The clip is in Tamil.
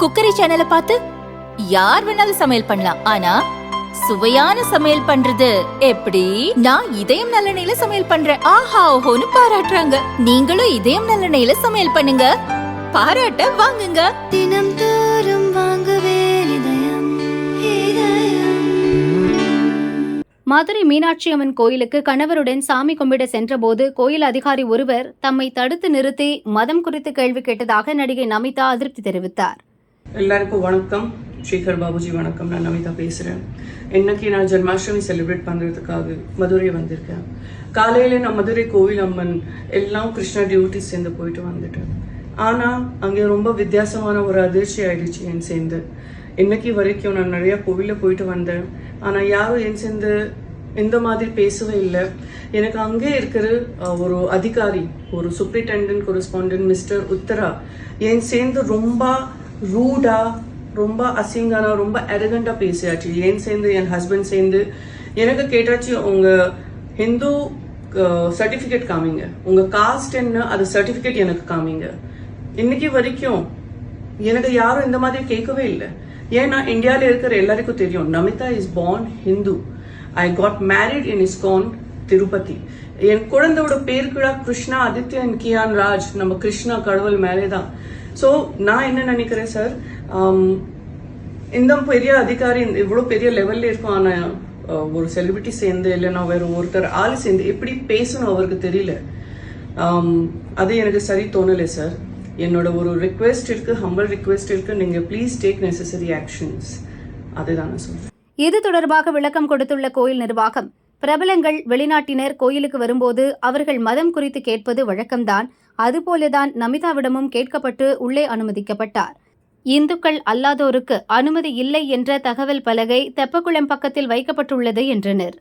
குக்கரி சேனலை பார்த்து யார் வேணாலும் சமையல் பண்ணலாம். ஆனா சுவையான சமையல் பண்றது எப்படி? நான் இதயம் நல்லெண்ணெயில சமையல் பண்றேன். ஆஹா ஓஹோன்னு பாராட்டுறாங்க. நீங்களும் இதயம் நல்லெண்ணெயில சமையல் பண்ணுங்க. பாராட்ட வாங்குங்க. தினம் தோறும் வாங்குவே இதயம் இதயம். மதுரை மீனாட்சி அம்மன் கோயிலுக்கு கணவருடன் சாமி கும்பிட சென்றபோது கோயில் அதிகாரி ஒருவர் தம்மை தடுத்து நிறுத்தி மதம் குறித்து கேள்வி கேட்டதாக நடிகை நமிதா அதிருப்தி தெரிவித்தார். எல்லாருக்கும் வணக்கம். ஸ்ரீகர் பாபுஜி வணக்கம். நான் நமிதா பேசுகிறேன் இன்னைக்கு நான் ஜென்மாஷ்டமி செலிப்ரேட் பண்ணுறதுக்காக மதுரை வந்திருக்கேன். காலையில் நான் மதுரை கோவில் அம்மன் எல்லாம் கிருஷ்ணா டியூட்டி சேர்ந்து போயிட்டு வந்துட்டேன். ஆனால் அங்கே ரொம்ப வித்தியாசமான ஒரு அதிர்ச்சி ஆயிடுச்சு என் சேர்ந்து. இன்னைக்கு வரைக்கும் நான் நிறையா கோவிலில் போயிட்டு வந்தேன். ஆனால் யாரும் என் சேர்ந்து இந்த மாதிரி பேசவே இல்லை. எனக்கு அங்கே இருக்கிற ஒரு அதிகாரி ஒரு சூப்ரிண்டென்டென்ட் கொரஸ்பாண்டன்ட் மிஸ்டர் உத்தரா என் சேர்ந்து ரொம்ப ரூடா ரொம்ப அசிங்கானா ரொம்ப அரகண்டா பேசியாச்சு. ஏன் சேர்ந்து என் ஹஸ்பண்ட் சேர்ந்து? எனக்கு கேட்டாச்சு உங்க ஹிந்து சர்டிஃபிகேட் காமிங்க. உங்க காஸ்ட் என்ன அது சர்டிஃபிகேட் எனக்கு காமிங்க. இன்னைக்கு வரைக்கும் எனக்கு யாரும் இந்த மாதிரி கேட்கவே இல்லை. ஏன்னா இந்தியாவில் இருக்கிற எல்லாருக்கும் தெரியும் Namitha is born Hindu I got married in ISKCON Tirupati என் குழந்தையோட பேர் கூட கிருஷ்ணா ஆதித்யன் கியான் ராஜ். நம்ம கிருஷ்ணா கடவுள் மேலே தான் ஸோ நான் என்ன நினைக்கிறேன் சார் இந்த பெரிய அதிகாரி இவ்வளோ பெரிய லெவல்ல இருக்கும் ஒரு செலிபிரிட்டி சேர்ந்து இல்லைன்னா வேற ஒருத்தர் ஆள் சேர்ந்து எப்படி பேசணும் அவருக்கு தெரியல. அது எனக்கு சரி தோணலை சார் என்னோட ஒரு ரிக்வெஸ்ட் இருக்கு ஹம்பிள் ரிக்வெஸ்ட் இருக்கு. நீங்க ப்ளீஸ் டேக் நெசசரி ஆக்ஷன்ஸ் அதுதான் நான் சொல்றேன். இது தொடர்பாக விளக்கம் கொடுத்துள்ள கோயில் நிர்வாகம் பிரபலங்கள் வெளிநாட்டினர் கோயிலுக்கு வரும்போது அவர்கள் மதம் குறித்து கேட்பது வழக்கம்தான். அதுபோலதான் நமிதாவிடமும் கேட்கப்பட்டு உள்ளே அனுமதிக்கப்பட்டார். இந்துக்கள் அல்லாதோருக்கு அனுமதி இல்லை என்ற தகவல் பலகை தெப்பக்குளம் பக்கத்தில் வைக்கப்பட்டுள்ளது என்றனர்.